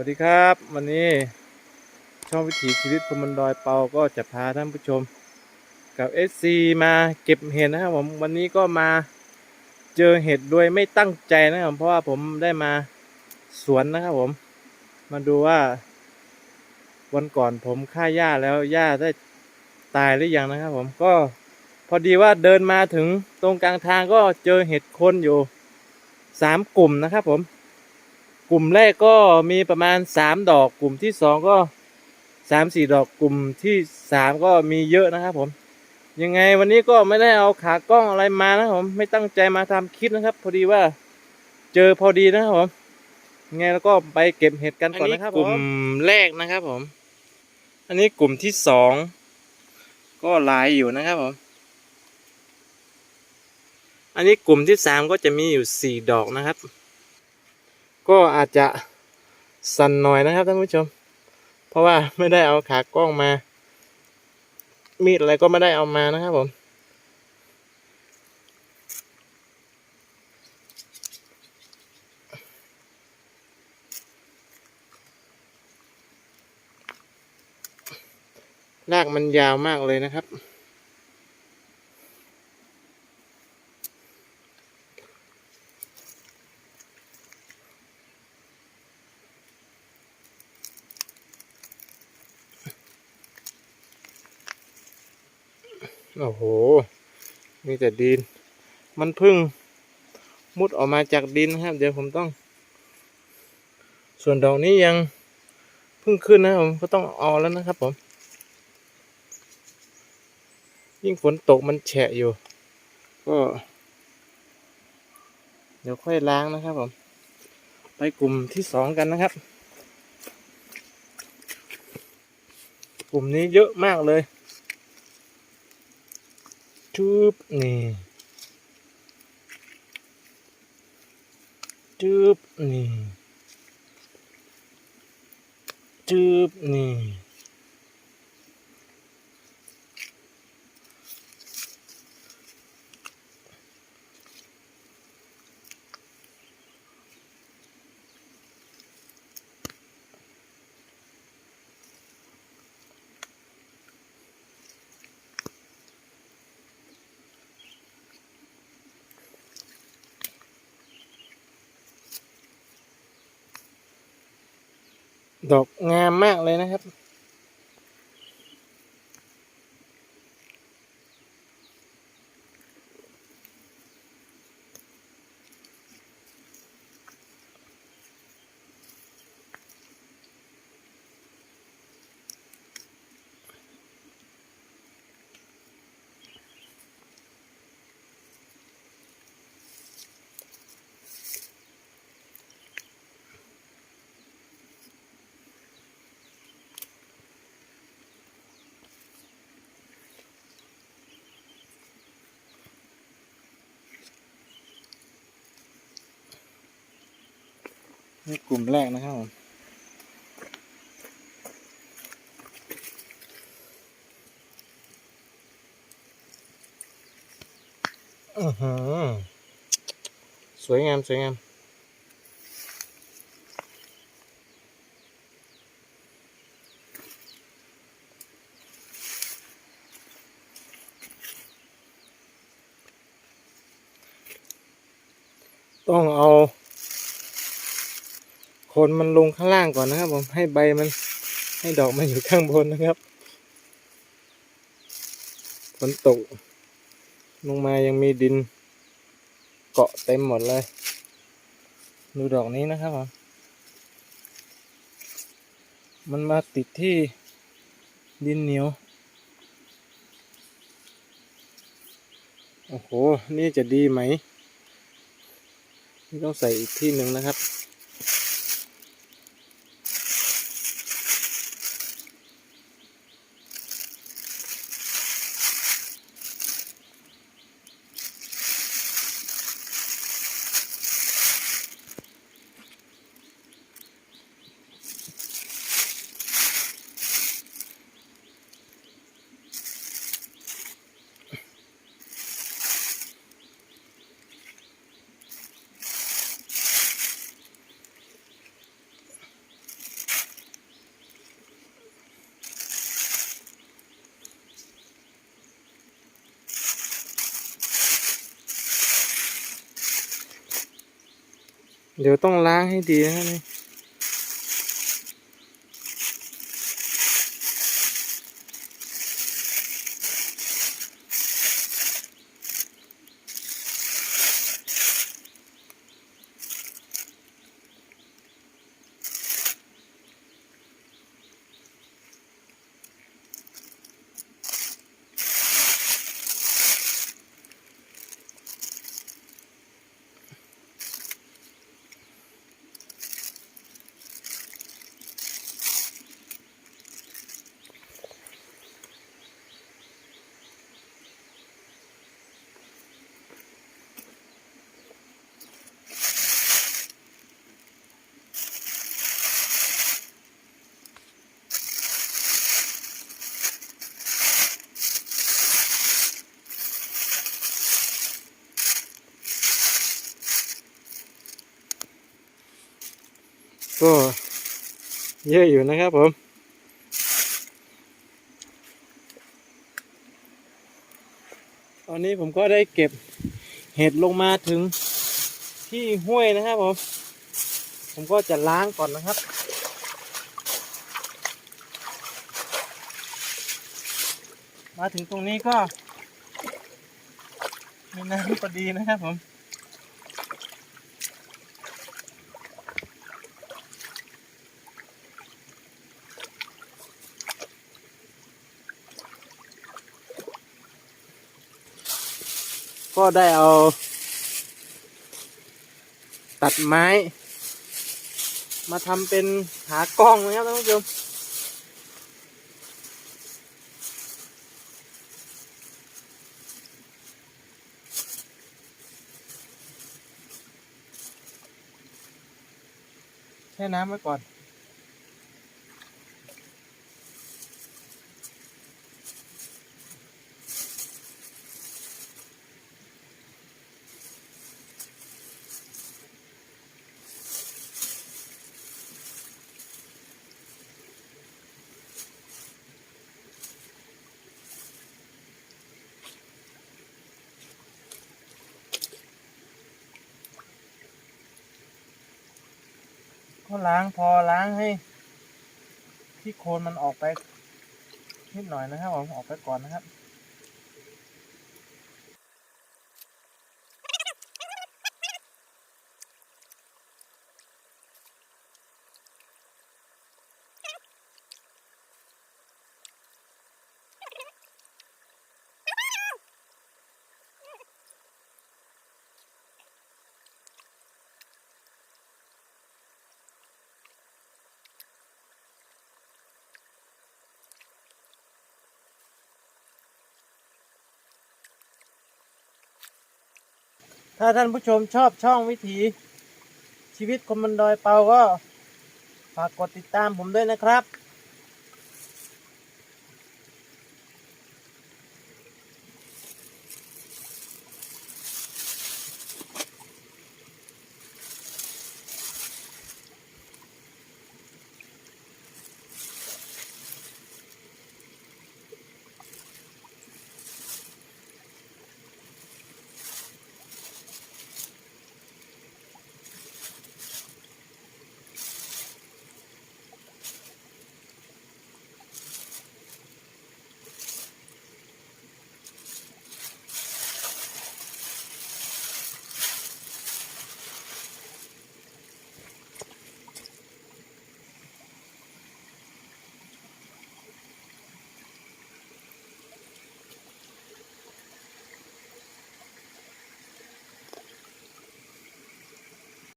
วัสดีครับ วันนี้ช่องวิถีชีวิตพมันดอยเปาก็จะพาท่านผู้ชม กับ SC มาเก็บเห็ดนะครับผมวันนี้ก็มาเจอเห็ดโดยไม่ตั้งใจนะครับเพราะว่าผมได้มาสวนนะครับผม มาดูว่า วันก่อนผมฆ่าหญ้าแล้วหญ้าได้ตายหรือยังนะครับผมก็พอดีว่าเดินมาถึงตรงกลางทางก็เจอเห็ดคนอยู่สามกลุ่มนะครับผม กลุ่มแรกก็มีประมาณสามดอก กลุ่มที่สองก็สามสี่ดอก กลุ่มที่สามก็มีเยอะนะครับผม ยังไงวันนี้ก็ไม่ได้เอาขากล้องอะไรมานะครับผม ไม่ตั้งใจมาทำคลิปนะครับ พอดีว่าเจอพอดีนะครับผม ยังไงแล้วก็ไปเก็บเห็ดกันก่อนนะครับผม กลุ่มแรกนะครับผม อันนี้กลุ่มที่สองก็หลายอยู่นะครับผม อันนี้กลุ่มที่สามก็จะมีอยู่สี่ดอกนะครับ ก็อาจจะสั่นหน่อยนะครับท่านผู้ชม เพราะว่าไม่ได้เอาขากล้องมา มีดอะไรก็ไม่ได้เอามานะครับผม รากมันยาวมากเลยนะครับ โอ้โห มีแต่ดิน มันพึ่งมุดออกมาจากดินนะครับ เดี๋ยวผมต้อง ส่วนดอกนี้ยังพิ่งขึ้นนะผมก็ต้องเอาแล้วนะครับผม ยิ่งฝนตกมันแฉะอยู่ ก็ เดี๋ยวค่อยล้างนะครับผม ไปกลุ่มที่สองกันนะครับ กลุ่มนี้เยอะมากเลย จุ๊บนี่จุ๊บนี่จุ๊บนี่ ดอกงามมากเลยนะครับ นี่กลุ่มแรกนะครับผมอือหือสวยงาม สวยงามต้องเอาโค นมันลงข้างล่างก่อนนะครับ ผมให้ใบมันให้ดอกมันอยู่ข้างบนนะครับฝนตก ลงมายังมีดิน เกาะเต็มหมดเลย ดูดอกนี้นะครับผมมันมาติดที่ดินเหนียว โอ้โห นี่จะดีไหมนี่ต้องใส่อีกที่หนึ่งนะครับ เดี๋ยวต้องล้างให้ดีนะนี่ ก็เยอะอยู่นะครับผม ตอนนี้ผมก็ได้เก็บเห็ดลงมาถึงที่ห้วยนะครับผม ผมก็จะล้างก่อนนะครับมาถึงตรงนี้ก็มีน้ำพอดีนะครับผม ก็ได้เอา ตัดไม้ มาทำเป็นหากล้องนะครับท่านผู้ชมแช่น้ำไว้ก่อน ก็ล้างพอล้างให้ที่โคนมันออกไปนิดหน่อยนะครับผมออกไปก่อนนะครับ ถ้าท่านผู้ชมชอบช่องวิถี ชีวิตคนบนดอยเปาก็ฝากกดติดตามผมด้วยนะครับ